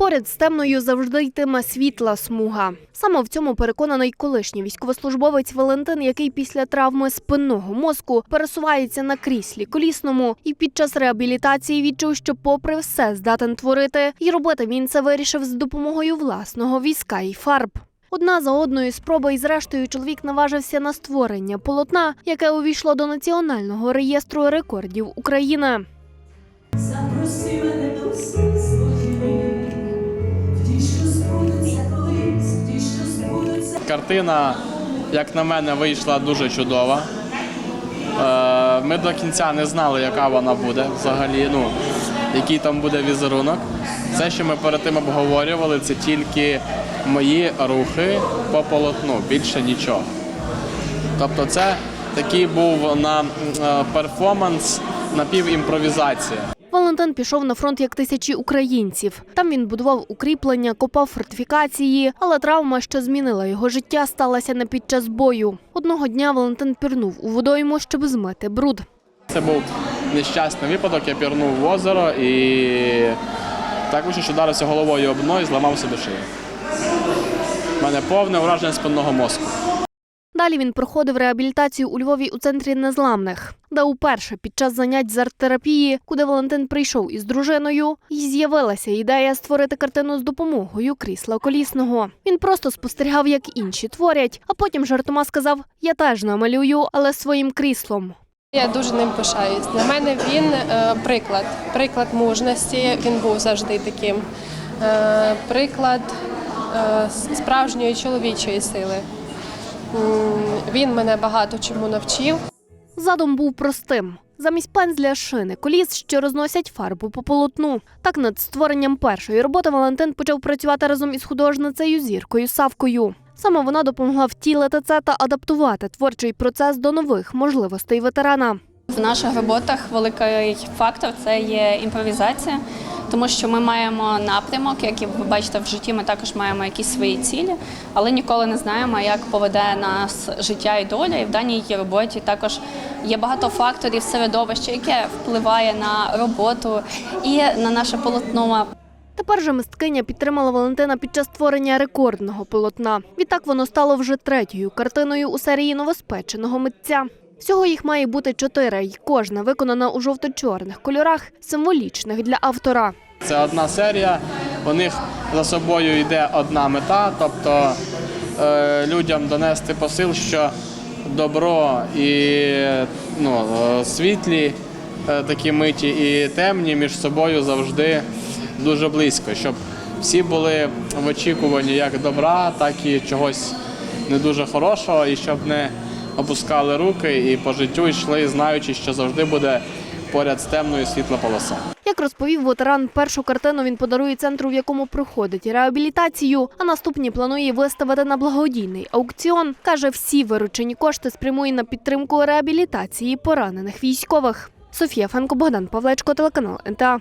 Поряд з темною завжди йтиме світла смуга. Саме в цьому переконаний колишній військовослужбовець Валентин, який після травми спинного мозку пересувається на кріслі колісному і під час реабілітації відчув, що, попри все, здатен творити, і робити він це вирішив з допомогою власного візка і фарб. Одна за одною спроба, і зрештою чоловік наважився на створення полотна, яке увійшло до національного реєстру рекордів України. Запроси мене до Картина, як на мене, вийшла дуже чудова. Е, Ми до кінця не знали, яка вона буде взагалі, ну, який там буде візерунок. Все, що ми перед тим обговорювали, це тільки мої рухи по полотну, більше нічого. Тобто це такий був на е, перформанс, напівімпровізація. Валентин пішов на фронт як тисячі українців. Там він будував укріплення, копав фортифікації, але травма, що змінила його життя, сталася не під час бою. Одного дня Валентин пірнув у водойму, щоб змити бруд. Це був нещасний випадок, я пірнув в озеро і так що вдарився головою об дно і зламав собі шию. У мене повне ураження спинного мозку. Далі він проходив реабілітацію у Львові у центрі незламних, де уперше під час занять з арт-терапії, куди Валентин прийшов із дружиною, і з'явилася ідея створити картину з допомогою крісла колісного. Він просто спостерігав, як інші творять, а потім жартома сказав: Я теж намалюю, але своїм кріслом. Я дуже ним пишаюсь. Для мене він е, приклад, приклад мужності. Він був завжди таким. Е, приклад е, справжньої чоловічої сили. Він мене багато чому навчив. Задум був простим. Замість пензля шини коліс, що розносять фарбу по полотну. Так над створенням першої роботи Валентин почав працювати разом із художницею Зіркою Савкою. Саме вона допомогла втілити це та адаптувати творчий процес до нових можливостей ветерана. В наших роботах великий фактор це є імпровізація, тому що ми маємо напрямок, як ви бачите в житті, ми також маємо якісь свої цілі, але ніколи не знаємо, як поведе нас життя і доля. І в даній роботі також є багато факторів середовища, яке впливає на роботу і на наше полотно. Тепер же мисткиня підтримала Валентина під час створення рекордного полотна. Відтак воно стало вже третьою картиною у серії новоспеченого митця. Всього їх має бути чотири, і кожна виконана у жовто-чорних кольорах, символічних для автора. Це одна серія, у них за собою йде одна мета, тобто е, людям донести посил, що добро і ну, світлі е, такі миті і темні між собою завжди дуже близько, щоб всі були в очікуванні як добра, так і чогось не дуже хорошого, і щоб не опускали руки і по життю йшли, знаючи, що завжди буде поряд з темною світла полоса. Як розповів ветеран, першу картину він подарує центру, в якому проходить реабілітацію, а наступні планує виставити на благодійний аукціон. Каже, всі виручені кошти спрямує на підтримку реабілітації поранених військових. Софія Фенко, Богдан Павлечко, телеканал НТА.